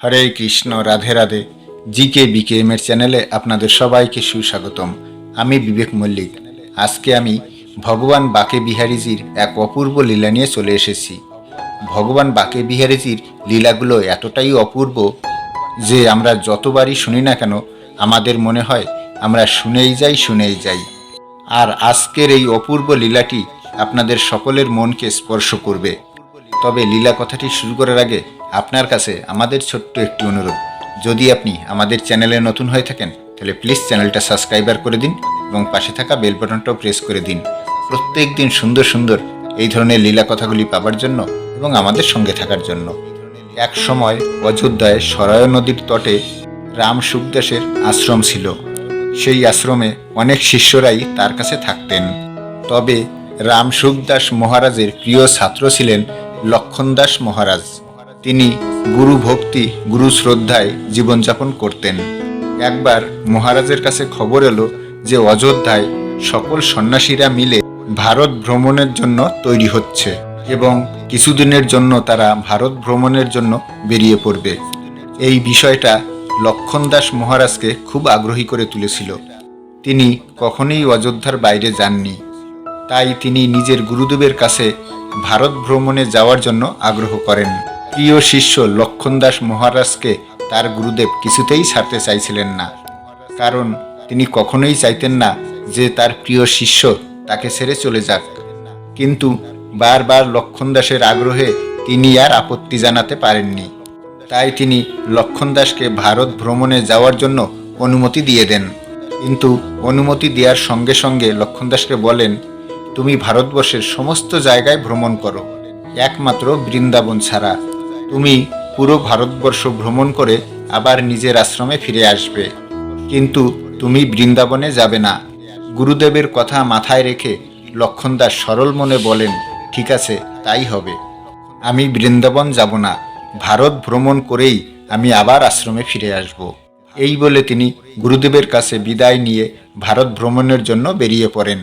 Hare Krishna, Radhe Radhe. G K BK M এর চ্যানেলে আপনাদের সবাইকে সুস্বাগতম। আমি বিবেক মল্লিক। আজকে আমি ভগবান বাকে বিহারীজির এক অপূর্ব লীলা নিয়ে চলে এসেছি। ভগবান বাকে বিহারীজির লীলাগুলো এতটাই অপূর্ব যে আমরা যতবারই শুনি না কেন আমাদের মনে হয় আমরা শুনেই যাই শুনেই যাই। আর আজকের এই অপূর্ব লীলাটি আপনাদের সকলের মনকে স্পর্শ করবে। তবে লীলা কথাটি শুরু করার আগে আপনার কাছে আমাদের ছোট্ট একটি অনুরোধ। যদি আপনি আমাদের চ্যানেলে নতুন হয়ে থাকেন, তাহলে প্লিজ চ্যানেলটা সাবস্ক্রাইবার করে দিন এবং পাশে থাকা বেল বাটনটাও প্রেস করে দিন। প্রত্যেক দিন সুন্দর সুন্দর এই ধরনের লীলা কথাগুলি পাবার জন্য এবং আমাদের সঙ্গে থাকার জন্য। এক সময় অযোধ্যায় সরায় নদীর তটে রাম সুখদাসের আশ্রম ছিল। সেই আশ্রমে অনেক শিষ্যরাই তার কাছে থাকতেন। তবে রাম সুখদাস মহারাজের প্রিয় ছাত্র ছিলেন লক্ষণদাস মহারাজ। তিনি গুরু ভক্তি, গুরু শ্রদ্ধায় জীবনযাপন করতেন। একবার মহারাজের কাছে খবর এলো যে অযোধ্যায় সকল সন্ন্যাসীরা মিলে ভারত ভ্রমণের জন্য তৈরি হচ্ছে এবং কিছুদিনের জন্য তারা ভারত ভ্রমণের জন্য বেরিয়ে পড়বে। এই বিষয়টা লক্ষণ দাস মহারাজকে খুব আগ্রহী করে তুলেছিল। তিনি কখনোই অযোধ্যার বাইরে যাননি। তাই তিনি নিজের গুরুদেবের কাছে ভারত ভ্রমণে যাওয়ার জন্য আগ্রহ করেন। প্রিয় শিষ্য লক্ষণ দাস মহারাজকে তার গুরুদেব কিছুতেই ছাড়তে চাইছিলেন না। কারণ তিনি কখনোই চাইতেন না যে তার প্রিয় শিষ্য তাকে ছেড়ে চলে যাক। কিন্তু বারবার লক্ষণ দাসের আগ্রহে তিনি আর আপত্তি জানাতে পারেননি। তাই তিনি লক্ষণ দাসকে ভারত ভ্রমণে যাওয়ার জন্য অনুমতি দিয়ে দেন। কিন্তু অনুমতি দেওয়ার সঙ্গে সঙ্গে লক্ষণ দাসকে বলেন, তুমি ভারতবর্ষের সমস্ত জায়গায় ভ্রমণ করো। একমাত্র বৃন্দাবন ছাড়া তুমি পুরো ভারতবর্ষ ভ্রমণ করে আবার নিজের আশ্রমে ফিরে আসবে। কিন্তু তুমি বৃন্দাবনে যাবে না। গুরুদেবের কথা মাথায় রেখে লক্ষণ দাস সরল মনে বলেন, ঠিক আছে, তাই হবে। আমি বৃন্দাবন যাব না। ভারত ভ্রমণ করেই আমি আবার আশ্রমে ফিরে আসব। এই বলে তিনি গুরুদেবের কাছে বিদায় নিয়ে ভারত ভ্রমণের জন্য বেরিয়ে পড়েন।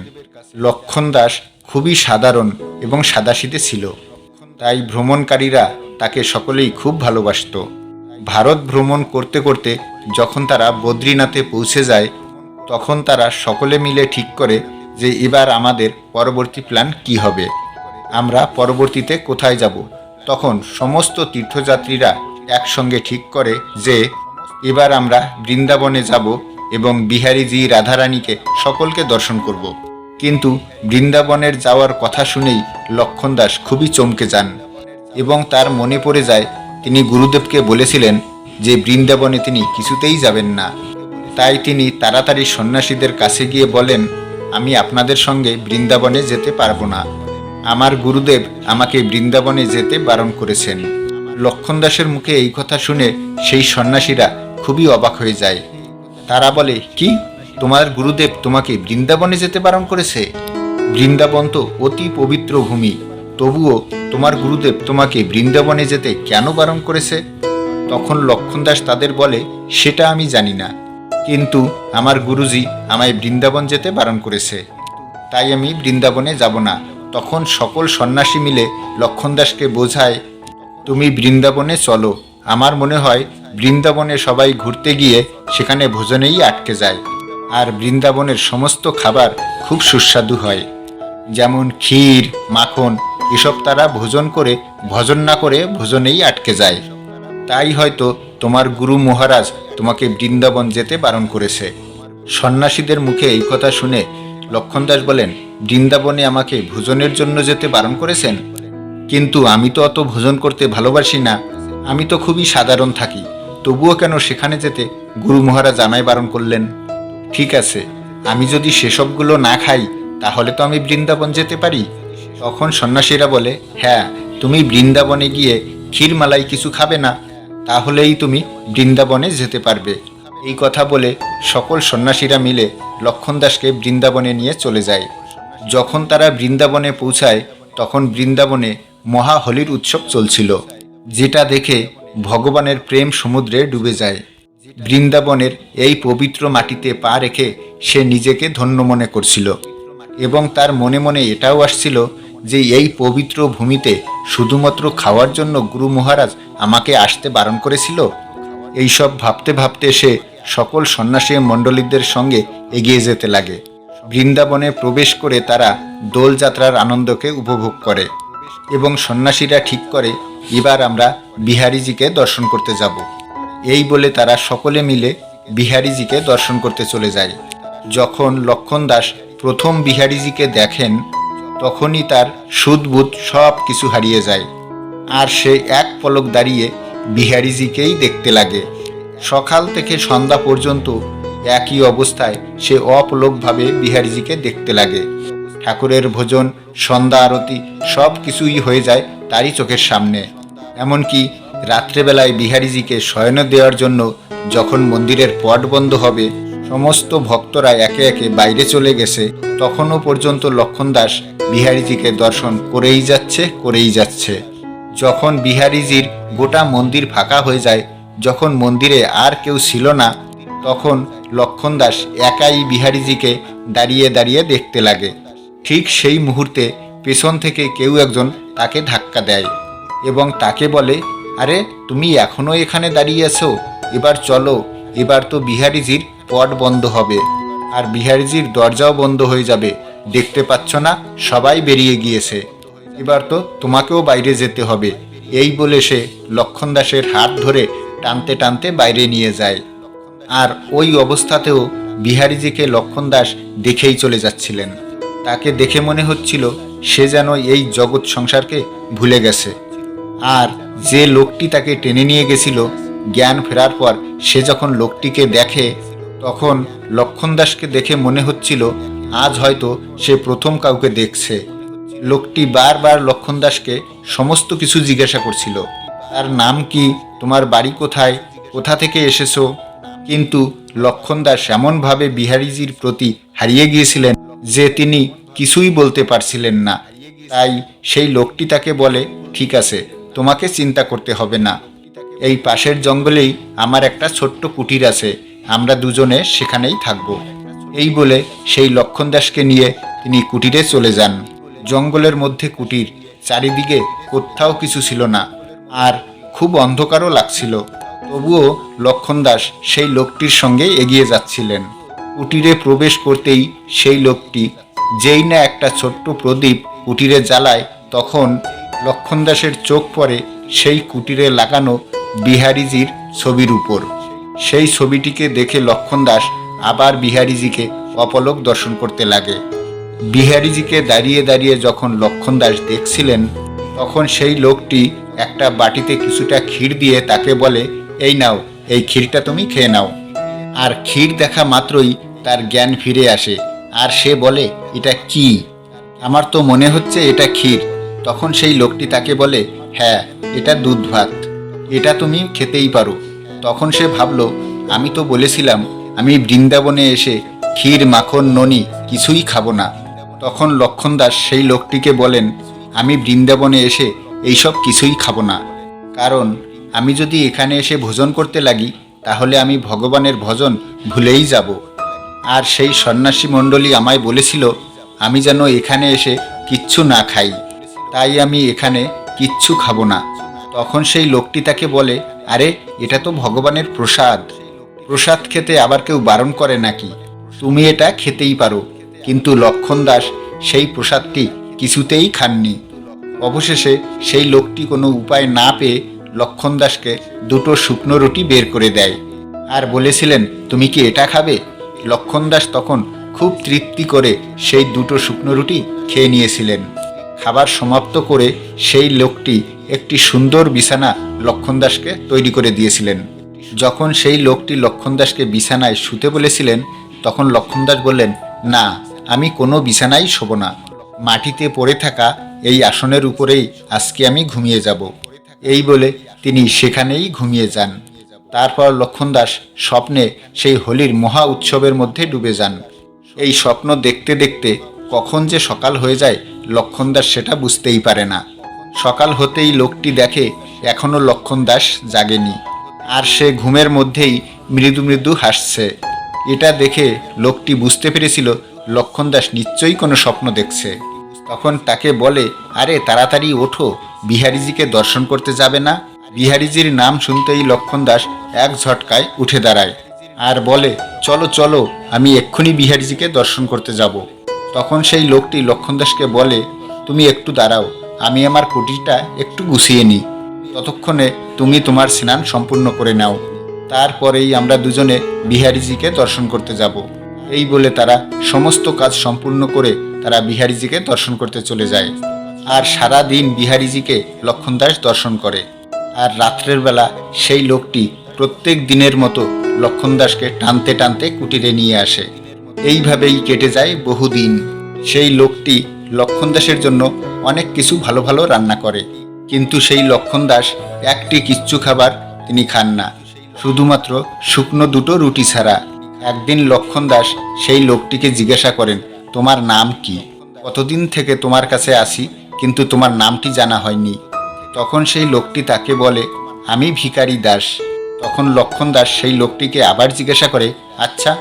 লক্ষণ দাস খুবই সাধারণ এবং সাদাসিদে ছিল। তাই ভ্রমণকারীরা তাকে সকলেই খুব ভালোবাসত। ভারত ভ্রমণ করতে করতে যখন তারা বদ্রীনাথে পৌঁছে যায়, তখন তারা সকলে মিলে ঠিক করে যে এবার আমাদের পরবর্তী প্ল্যান কি হবে। আমরা পরবর্তীতে কোথায় যাব? তখন সমস্ত তীর্থযাত্রীরা একসঙ্গে ঠিক করে যে এবার আমরা বৃন্দাবনে যাব এবং বিহারীজি রাধারানীকে সকলকে দর্শন করব। কিন্তু বৃন্দাবনের যাওয়ার কথা শুনেই লক্ষণ দাস খুবই চমকে যান। এবং তার মনে পড়ে যায়, তিনি গুরুদেবকে বলেছিলেন যে বৃন্দাবনে তিনি কিছুতেই যাবেন না। তাই তিনি তাড়াতাড়ি সন্ন্যাসীদের কাছে গিয়ে বলেন, আমি আপনাদের সঙ্গে বৃন্দাবনে যেতে পারব না। আমার গুরুদেব আমাকে বৃন্দাবনে যেতে বারণ করেছেন। লক্ষণ দাসের মুখে এই কথা শুনে সেই সন্ন্যাসীরা খুবই অবাক হয়ে যায়। তারা বলে, কি? তোমার গুরুদেব তোমাকে বৃন্দাবনে যেতে বারণ করেছে? বৃন্দাবন তো অতি পবিত্র ভূমি। তবুও তোমার গুরুদেব তোমাকে বৃন্দাবনে যেতে কেন বারণ করেছে? তখন লক্ষণ দাস তাদের বলে, সেটা আমি জানি না। কিন্তু আমার গুরুজি আমায় বৃন্দাবন যেতে বারণ করেছে। তাই আমি বৃন্দাবনে যাব না। তখন সকল সন্ন্যাসী মিলে লক্ষণ দাসকে বোঝায়, তুমি বৃন্দাবনে চলো। আমার মনে হয় বৃন্দাবনে সবাই ঘুরতে গিয়ে সেখানে ভোজনেই আটকে যায়। আর বৃন্দাবনের সমস্ত খাবার খুব সুস্বাদু হয়। যেমন ক্ষীর, মাখন এসব তারা ভোজন করে, ভজন না করে ভোজনেই আটকে যায়। তাই হয়তো তোমার গুরু মহারাজ তোমাকে বৃন্দাবন যেতে বারণ করেছে। সন্ন্যাসীদের মুখে এই কথা শুনে লক্ষণ দাস বলেন, বৃন্দাবনে আমাকে ভোজনের জন্য যেতে বারণ করেছেন? কিন্তু আমি তো অত ভোজন করতে ভালোবাসি না। আমি তো খুবই সাধারণ থাকি। তবুও কেন সেখানে যেতে গুরু মহারাজ আমায় বারণ করলেন? ঠিক আছে, আমি যদি সেসবগুলো না খাই, তাহলে তো আমি বৃন্দাবন যেতে পারি? তখন সন্ন্যাসীরা বলে হ্যাঁ তুমি বৃন্দাবনে গিয়ে ক্ষীরমালাই কিছু খাবে না, তাহলেই তুমি বৃন্দাবনে যেতে পারবে। এই কথা বলে সকল সন্ন্যাসীরা মিলে লক্ষণ দাসকে বৃন্দাবনে নিয়ে চলে যায়। যখন তারা বৃন্দাবনে পৌঁছায়, তখন বৃন্দাবনে মহা হোলির উৎসব চলছিল, যেটা দেখে ভগবানের প্রেম সমুদ্রে ডুবে যায়। বৃন্দাবনের এই পবিত্র মাটিতে পা রেখে সে নিজেকে ধন্য মনে করছিল এবং তার মনে মনে এটাও আসছিল যে এই পবিত্র ভূমিতে শুধুমাত্র খাওয়ার জন্য গুরু মহারাজ আমাকে আসতে বারণ করেছিল? এইসব ভাবতে ভাবতে সে সকল সন্ন্যাসী মণ্ডলীদের সঙ্গে এগিয়ে যেতে লাগে। বৃন্দাবনে প্রবেশ করে তারা দোলযাত্রার আনন্দকে উপভোগ করে এবং সন্ন্যাসীরা ঠিক করে, এবার আমরা বিহারীজিকে দর্শন করতে যাব। এই বলে তারা সকলে মিলে বিহারীজিকে দর্শন করতে চলে যায়। যখন লক্ষণ দাস প্রথম বিহারীজিকে দেখেন তখনই তার সুদবুদ সব কিছু হারিয়ে যায়। আর সে এক পলক দাঁড়িয়ে বিহারিজিকেই দেখতে লাগে। সকাল থেকে সন্ধ্যা পর্যন্ত একই অবস্থায় সে অপলকভাবে বিহারিজিকে দেখতে লাগে। ঠাকুরের ভোজন, সন্ধ্যা আরতি সব কিছুই হয়ে যায় তারই চোখের সামনে। এমনকি রাত্রেবেলায় বিহারিজিকে শয়ন দেওয়ার জন্য যখন মন্দিরের পট বন্ধ হবে, সমস্ত ভক্তরা একে একে বাইরে চলে গেছে। তখনও পর্যন্ত লক্ষণ দাস বিহারীজিকে দর্শন করেই যাচ্ছে করেই যাচ্ছে। যখন বিহারীজির গোটা মন্দির ফাঁকা হয়ে যায়, যখন মন্দিরে আর কেউ ছিল না, তখন লক্ষণ দাস একাই বিহারীজিকে দাঁড়িয়ে দাঁড়িয়ে দেখতে লাগে। ঠিক সেই মুহূর্তে পেছন থেকে কেউ একজন তাকে ধাক্কা দেয় এবং তাকে বলে, আরে, তুমি এখনও এখানে দাঁড়িয়ে আছো? এবার চলো, এবার তো বিহারীজির পট বন্ধ হবে। আর বিহারীজির দরজাও বন্ধ হয়ে যাবে। দেখতে পাচ্ছ না, সবাই বেরিয়ে গিয়েছে। এবার তো তোমাকেও বাইরে যেতে হবে। এই বলে সে লক্ষণ দাসের হাত ধরে টানতে টানতে বাইরে নিয়ে যায়। আর ওই অবস্থাতেও বিহারীজিকে লক্ষণ দাস দেখেই চলে যাচ্ছিলেন। তাকে দেখে মনে হচ্ছিল সে যেন এই জগৎ সংসারকে ভুলে গেছে। আর যে লোকটি তাকে টেনে নিয়ে গেছিল, জ্ঞান ফেরার পর সে যখন লোকটিকে দেখে, তখন লক্ষণ দাসকে দেখে মনে হচ্ছিল আজ হয়তো সে প্রথম কাউকে দেখছে। লোকটি বারবার লক্ষণ দাসকে সমস্ত কিছু জিজ্ঞাসা করছিল। তার নাম কি? তোমার বাড়ি কোথায়? কোথা থেকে এসেছ? কিন্তু লক্ষণ দাস এমনভাবে বিহারীজির প্রতি হারিয়ে গিয়েছিলেন যে তিনি কিছুই বলতে পারছিলেন না। তাই সেই লোকটি তাকে বলে, ঠিক আছে, তোমাকে চিন্তা করতে হবে না। এই পাশের জঙ্গলেই আমার একটা ছোট্ট কুটির আছে। আমরা দুজনে সেখানেই থাকব। এই বলে সেই লক্ষণ দাসকে নিয়ে তিনি কুটিরে চলে যান। জঙ্গলের মধ্যে কুটির, চারিদিকে কোথাও কিছু ছিল না, আর খুব অন্ধকারও লাগছিল। তবুও লক্ষণ দাস সেই লোকটির সঙ্গে এগিয়ে যাচ্ছিলেন। কুটিরে প্রবেশ করতেই সেই লোকটি যেই না একটা ছোট্ট প্রদীপ কুটিরে জ্বালায়, তখন লক্ষণ দাসের চোখ পড়ে সেই কুটিরে লাগানো বিহারিজির ছবির উপর। সেই ছবিটিকে দেখে লক্ষণ দাস আবার বিহারীজিকে অপলক দর্শন করতে লাগে। বিহারীজিকে দাঁড়িয়ে দাঁড়িয়ে যখন লক্ষণ দাস দেখছিলেন, তখন সেই লোকটি একটা বাটিতে কিছুটা ক্ষীর দিয়ে তাকে বলে, এই নাও, এই ক্ষীরটা তুমি খেয়ে নাও। আর ক্ষীর দেখা মাত্রই তার জ্ঞান ফিরে আসে। আর সে বলে, এটা কি? আমার তো মনে হচ্ছে এটা ক্ষীর। তখন সেই লোকটি তাকে বলে হ্যাঁ এটা দুধ ভাত। এটা তুমি খেতেই পারো। তখন সে ভাবলো, আমি তো বলেছিলাম আমি বৃন্দাবনে এসে ক্ষীর, মাখন, ননি কিছুই খাব না। তখন লক্ষণ দাস সেই লোকটিকে বলেন, আমি বৃন্দাবনে এসে এইসব কিছুই খাব না। কারণ আমি যদি এখানে এসে ভোজন করতে লাগি, তাহলে আমি ভগবানের ভজন ভুলেই যাব। আর সেই সন্ন্যাসী মণ্ডলী আমায় বলেছিল, আমি যেন এখানে এসে কিচ্ছু না খাই। তাই আমি এখানে কিচ্ছু খাব না। তখন সেই লোকটি তাকে বলে, আরে, এটা তো ভগবানের প্রসাদ। প্রসাদ খেতে আবার কেউ বারণ করে নাকি? তুমি এটা খেতেই পারো। কিন্তু লক্ষণ দাস সেই প্রসাদটি কিছুতেই খাননি। অবশেষে সেই লোকটি কোনো উপায় না পেয়ে লক্ষণ দাসকে দুটো শুকনো রুটি বের করে দেয়। আর বলেছিলেন, তুমি কি এটা খাবে? লক্ষণ দাস তখন খুব তৃপ্তি করে সেই দুটো শুকনো রুটি খেয়ে নিয়েছিলেন। খাবার সমাপ্ত করে সেই লোকটি একটি সুন্দর বিছানা লক্ষণ দাসকে তৈরি করে দিয়েছিলেন। যখন সেই লোকটি লক্ষণ দাসকে বিছানায় শুতে বলেছিলেন, তখন লক্ষণ দাস বললেন, না, আমি কোনো বিছানায় শোব না। মাটিতে পড়ে থাকা এই আসনের উপরেই আজকে আমি ঘুমিয়ে যাব। এই বলে তিনি সেখানেই ঘুমিয়ে যান। তারপর লক্ষণ দাস স্বপ্নে সেই হোলির মহা উৎসবের মধ্যে ডুবে যান। এই স্বপ্ন দেখতে দেখতে কখন যে সকাল হয়ে যায় লক্ষণ দাস সেটা বুঝতেই পারে না। সকাল হতেই লোকটি দেখে এখনও লক্ষণ দাস জাগেনি। আর সে ঘুমের মধ্যেই মৃদু মৃদু হাসছে। এটা দেখে লোকটি বুঝতে পেরেছিল লক্ষণ দাস নিশ্চয়ই কোনো স্বপ্ন দেখছে। তখন তাকে বলে, আরে, তাড়াতাড়ি ওঠো, বিহারিজিকে দর্শন করতে যাবে না? বিহারিজির নাম শুনতেই লক্ষণ দাস এক ঝটকায় উঠে দাঁড়ায় আর বলে, চলো চলো, আমি এক্ষুনি বিহারিজিকে দর্শন করতে যাব। তখন সেই লোকটি লক্ষণ দাসকে বলে, তুমি একটু দাঁড়াও, আমি আমার কুটিরটা একটু গুছিয়ে নিই। ততক্ষণে তুমি তোমার স্নান সম্পূর্ণ করে নাও। তারপরেই আমরা দুজনে বিহারিজিকে দর্শন করতে যাব। এই বলে তারা সমস্ত কাজ সম্পূর্ণ করে তারা বিহারিজিকে দর্শন করতে চলে যায়। আর সারা দিন বিহারিজিকে লক্ষণ দাস দর্শন করে। আর রাত্রের বেলা সেই লোকটি প্রত্যেক দিনের মতো লক্ষণ দাসকে টানতে টানতে কুটিরে নিয়ে আসে। এইভাবেই কেটে যায় বহুদিন। সেই লোকটি লক্ষণ দাসের জন্য অনেক কিছু ভালো ভালো রান্না করে। কিন্তু সেই লক্ষণ দাস একটি কিচ্ছু খাবার তিনি খান না। শুধুমাত্র শুকনো দুটো রুটি ছাড়া। একদিন লক্ষণ দাস সেই লোকটিকে জিজ্ঞাসা করেন, তোমার নাম কি? কতদিন থেকে তোমার কাছে আসি, কিন্তু তোমার নামটি জানা হয়নি। তখন সেই লোকটি তাকে বলে, আমি ভিখারি দাস। তখন লক্ষণ দাস সেই লোকটিকে আবার জিজ্ঞাসা করে আচ্ছা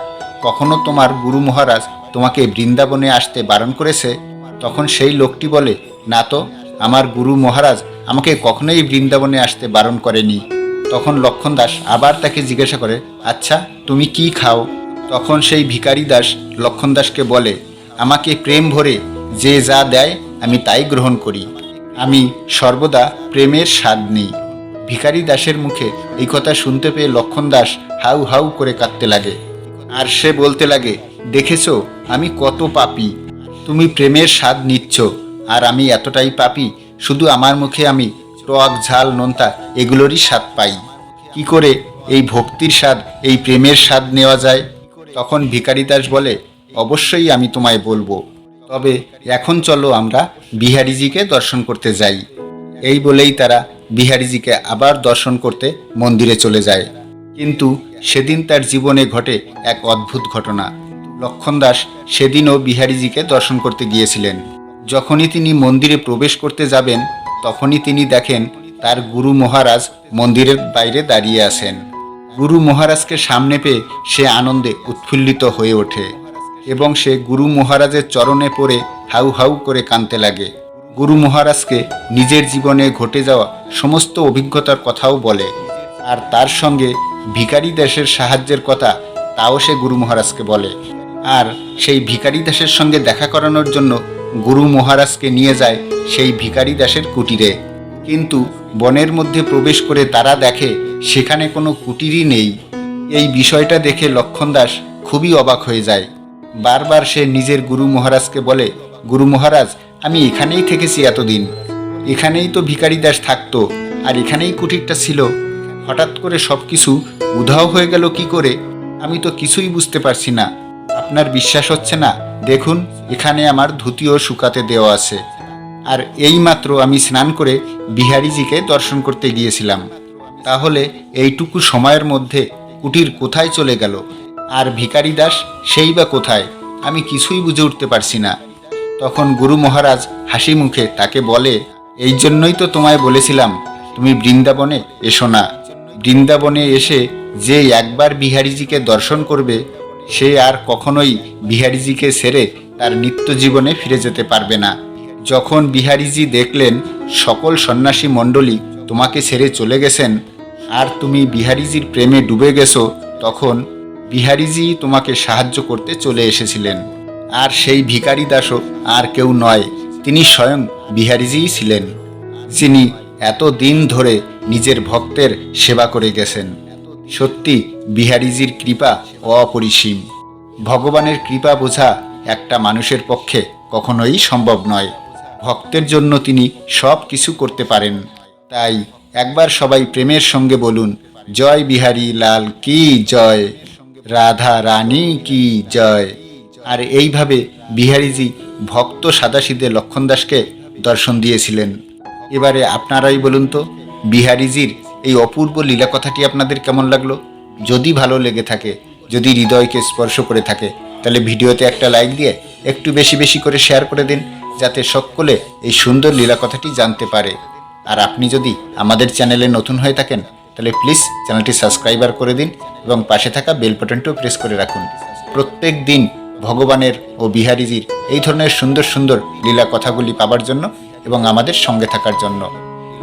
কখনো তোমার গুরু মহারাজ তোমাকে বৃন্দাবনে আসতে বারণ করেছে? তখন সেই লোকটি বলে, না তো আমার গুরু মহারাজ আমাকে কখনোই বৃন্দাবনে আসতে বারণ করেনি। তখন লক্ষণ দাস আবার তাকে জিজ্ঞাসা করে আচ্ছা তুমি কি খাও? তখন সেই ভিখারি দাস লক্ষণ দাসকে বলে, আমাকে প্রেম ভরে যে যা দেয় আমি তাই গ্রহণ করি। আমি সর্বদা প্রেমের স্বাদ নিই। ভিখারি দাসের মুখে এই কথা শুনতে পেয়ে লক্ষণ দাস হাউ হাউ করে কাঁদতে লাগে। আর সে বলতে লাগে, দেখেছ, আমি কত পাপি। তুমি প্রেমের স্বাদ নিচ্ছ। আর আমি এতটাই পাপি, শুধু আমার মুখে আমি টক ঝাল, নোনতা এগুলোরই স্বাদ পাই। কি করে এই ভক্তির স্বাদ, এই প্রেমের স্বাদ নেওয়া যায়? তখন ভিখারি দাস বলে, অবশ্যই আমি তোমায় বলব। তবে এখন চলো আমরা বিহারিজিকে দর্শন করতে যাই। এই বলেই তারা বিহারিজিকে আবার দর্শন করতে মন্দিরে চলে যায়। কিন্তু সেদিন তার জীবনে ঘটে এক অদ্ভুত ঘটনা। লক্ষণ দাস সেদিনও বিহারিজিকে দর্শন করতে গিয়েছিলেন। যখনই তিনি মন্দিরে প্রবেশ করতে যাবেন, তখনই তিনি দেখেন তার গুরু মহারাজ মন্দিরের বাইরে দাঁড়িয়ে আছেন। গুরু মহারাজকে সামনে পেয়ে সে আনন্দে উৎফুল্লিত হয়ে ওঠে এবং সে গুরু মহারাজের চরণে পড়ে হাউ হাউ করে কাঁদতে লাগে। গুরু মহারাজকে নিজের জীবনে ঘটে যাওয়া সমস্ত অভিজ্ঞতার কথাও বলে আর তার সঙ্গে ভিখারি দেশের সাহায্যের কথা তাও সে গুরু মহারাজকে বলে। আর সেই ভিখারি দাসের সঙ্গে দেখা করানোর জন্য গুরু মহারাজকে নিয়ে যায় সেই ভিখারি দাসের কুটিরে। কিন্তু বনের মধ্যে প্রবেশ করে তারা দেখে সেখানে কোনো কুটিরই নেই। এই বিষয়টা দেখে লক্ষণ দাস খুবই অবাক হয়ে যায়। বারবার সে নিজের গুরু মহারাজকে বলে, গুরু মহারাজ, আমি এখানেই থেকেছি এতদিন। এখানেই তো ভিখারি দাস থাকতো, আর এখানেই কুটিরটা ছিল। হঠাৎ করে সব কিছু উধাও হয়ে গেল কি করে? আমি তো কিছুই বুঝতে পারছি না। আপনার বিশ্বাস হচ্ছে না দেখুন, এখানে আমার ধুতিও শুকাতে দেওয়া আছে। আর এইমাত্র আমি স্নান করে বিহারিজিকে দর্শন করতে গিয়েছিলাম। তাহলে এইটুকু সময়ের মধ্যে কুটির কোথায় চলে গেল? আর ভিকারি দাস, সেই বা কোথায়? আমি কিছুই বুঝে উঠতে পারছি না। তখন গুরু মহারাজ হাসি মুখে তাকে বলে, এই জন্যই তো তোমায় বলেছিলাম, তুমি বৃন্দাবনে এসো না। বৃন্দাবনে এসে যে একবার বিহারিজিকে দর্শন করবে সে আর কখনোই বিহারিজিকে সেরে তার নিত্য জীবনে ফিরে যেতে পারবে না। যখন বিহারিজি দেখলেন সকল সন্ন্যাসী মণ্ডলী তোমাকে ছেড়ে চলে গেছেন, আর তুমি বিহারিজির প্রেমে ডুবে গেছো, তখন বিহারিজি তোমাকে সাহায্য করতে চলে এসেছিলেন। আর সেই ভিখারি দাসও আর কেউ নয়, তিনি স্বয়ং বিহারিজিই ছিলেন, যিনি এত দিন ধরে নিজের ভক্তের সেবা করে গেছেন। সত্যি বিহারিজির কৃপা অপরিসীম। ভগবানের কৃপা বোঝা একটা মানুষের পক্ষে কখনোই সম্ভব নয়। ভক্তের জন্য তিনি সব কিছু করতে পারেন। তাই একবার সবাই প্রেমের সঙ্গে বলুন, জয় বিহারী লাল কি জয়? রাধা রানী কি জয়? আর এইভাবে বিহারিজি ভক্ত সাদাসিদে লক্ষণ দাসকে দর্শন দিয়েছিলেন। এবারে আপনারাই বলুন তো, বিহারিজির এই অপূর্ব লীলা কথাটি আপনাদের কেমন লাগল? যদি ভালো লেগে থাকে, যদি হৃদয়কে স্পর্শ করে থাকে, তাহলে ভিডিওতে একটা লাইক দিয়ে একটু বেশি বেশি করে শেয়ার করে দিন, যাতে সকলে এই সুন্দর লীলা কথাটি জানতে পারে। আর আপনি যদি আমাদের চ্যানেলে নতুন হয়ে থাকেন, তাহলে প্লিজ চ্যানেলটি সাবস্ক্রাইবার করে দিন এবং পাশে থাকা বেল বাটনটিও প্রেস করে রাখুন। প্রত্যেক দিন ভগবানের ও বিহারীজির এই ধরনের সুন্দর সুন্দর লীলা কথাগুলি পাবার জন্য এবং আমাদের সঙ্গে থাকার জন্য।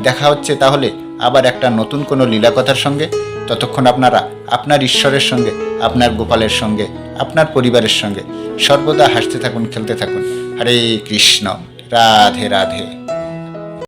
দেখা হচ্ছে তাহলে আবার একটা নতুন কোনো লীলা কথার সঙ্গে। ততক্ষণ আপনারা আপনার ঈশ্বরের সঙ্গে, আপনার গোপালের সঙ্গে, আপনার পরিবারের সঙ্গে সর্বদা হাসতে থাকুন, খেলতে থাকুন। হরে কৃষ্ণ। রাধে রাধে।